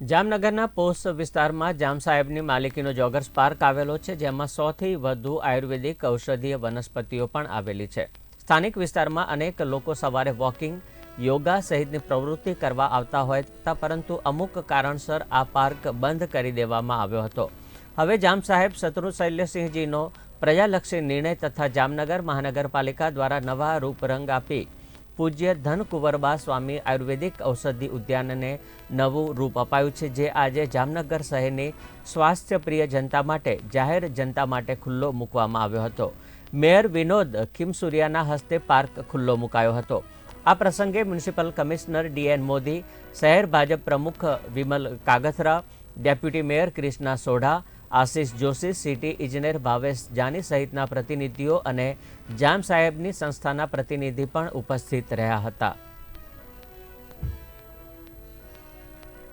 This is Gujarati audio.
જામનગરના પોસ્ટ વિસ્તારમાં જામ સાહેબની માલિકીનો જોગર્સ પાર્ક આવેલો છે, જેમાં સોથી વધુ આયુર્વેદિક ઔષધીય વનસ્પતિઓ પણ આવેલી છે. સ્થાનિક વિસ્તારમાં અનેક લોકો સવારે વોકિંગ, યોગા સહિતની પ્રવૃત્તિ કરવા આવતા હોય હતા, પરંતુ અમુક કારણસર આ પાર્ક બંધ કરી દેવામાં આવ્યો હતો. હવે જામ સાહેબ શત્રુ શૈલ્યસિંહજીનો પ્રજાલક્ષી નિર્ણય તથા જામનગર મહાનગરપાલિકા દ્વારા નવા રૂપરંગ આપી પૂજ્ય ધન કુંવરબા સ્વામી આયુર્વેદિક ઔષધિ ઉદ્યાનને નવું રૂપ અપાયું છે, જે આજે જામનગર શહેરની સ્વાસ્થ્યપ્રિય જનતા માટે, જાહેર જનતા માટે ખુલ્લો મૂકવામાં આવ્યો હતો. મેયર વિનોદ ખીમસુરિયાના હસ્તે પાર્ક ખુલ્લો મુકાયો હતો. આ પ્રસંગે મ્યુનિસિપલ કમિશનર ડીએન મોદી, શહેર ભાજપ પ્રમુખ Vimal Kagathara, deputy mayor Krishna Sodha Ashish Joshi, city ઇજનેર ભાવેશ જાની સહિતના પ્રતિનિધિઓ અને જામ સાહેબની સંસ્થાના પ્રતિનિધિ પણ ઉપસ્થિત રહ્યા હતા.